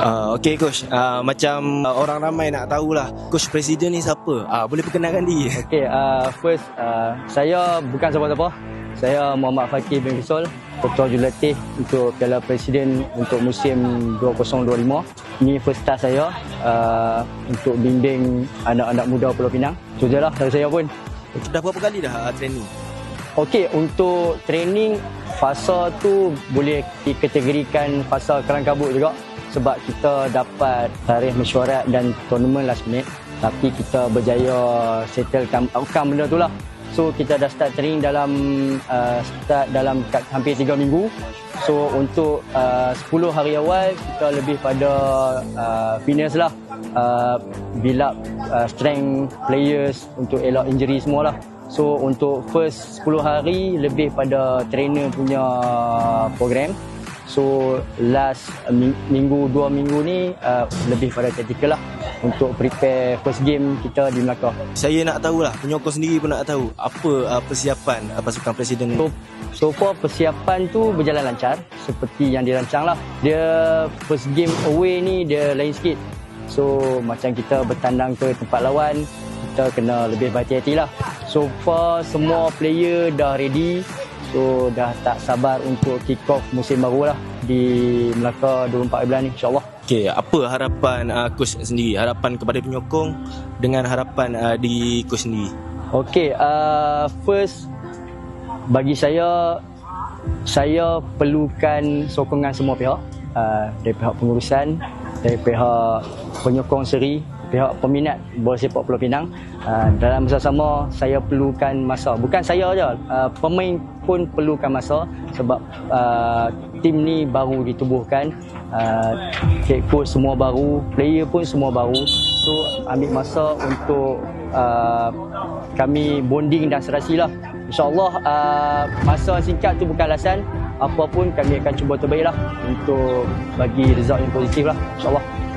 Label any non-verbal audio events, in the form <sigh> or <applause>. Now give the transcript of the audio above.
Uh, okay coach, uh, macam uh, orang ramai nak tahulah coach presiden ni siapa? Uh, boleh perkenalkan diri? <laughs> Okay, uh, first uh, saya bukan siapa-siapa. Saya Muhammad Fakir bin Fisol, Ketua Jurulatih untuk Piala Presiden untuk musim 2025. Ini first start saya uh, untuk bimbing anak-anak muda Pulau Pinang. Itu je lah dari saya pun. Dah berapa kali dah uh, training? Okey, untuk training fasa tu boleh dikategorikan fasa kelang kabut juga sebab kita dapat tarikh mesyuarat dan tournament last minute. Tapi kita berjaya settlekan outcome benda tu lah. So kita dah start training dalam uh, start dalam hampir 3 minggu. So untuk uh, 10 hari awal kita lebih pada uh, fitness lah. Uh, build up uh, strength players untuk elak injury semua lah So untuk first 10 hari lebih pada trainer punya program So last minggu dua minggu ni uh, lebih pada tactical lah untuk prepare first game kita di Melaka. Saya nak tahu lah, penyokong sendiri pun nak tahu apa uh, persiapan uh, pasukan presiden. So, so far persiapan tu berjalan lancar seperti yang dirancang lah. Dia first game away ni dia lain sikit. So macam kita bertandang ke tempat lawan, kita kena lebih berhati-hati lah. So far semua player dah ready So dah tak sabar untuk kick off musim baru lah di Melaka 24 bulan ni insyaAllah. Okay, apa harapan uh, coach sendiri? Harapan kepada penyokong dengan harapan uh, di coach sendiri? Okay, uh, first bagi saya, saya perlukan sokongan semua pihak. Uh, dari pihak pengurusan, dari pihak penyokong seri, pihak peminat bola sepak Pulau Pinang uh, dalam masa sama saya perlukan masa. Bukan saya aja uh, pemain pun perlukan masa sebab uh, tim ni baru ditubuhkan. Uh, coach semua baru player pun semua baru. So ambil masa untuk uh, kami bonding dan serasi lah. Insyaallah uh, masa singkat tu bukan alasan apapun kami akan cuba terbaik lah untuk bagi result yang positif lah. Insyaallah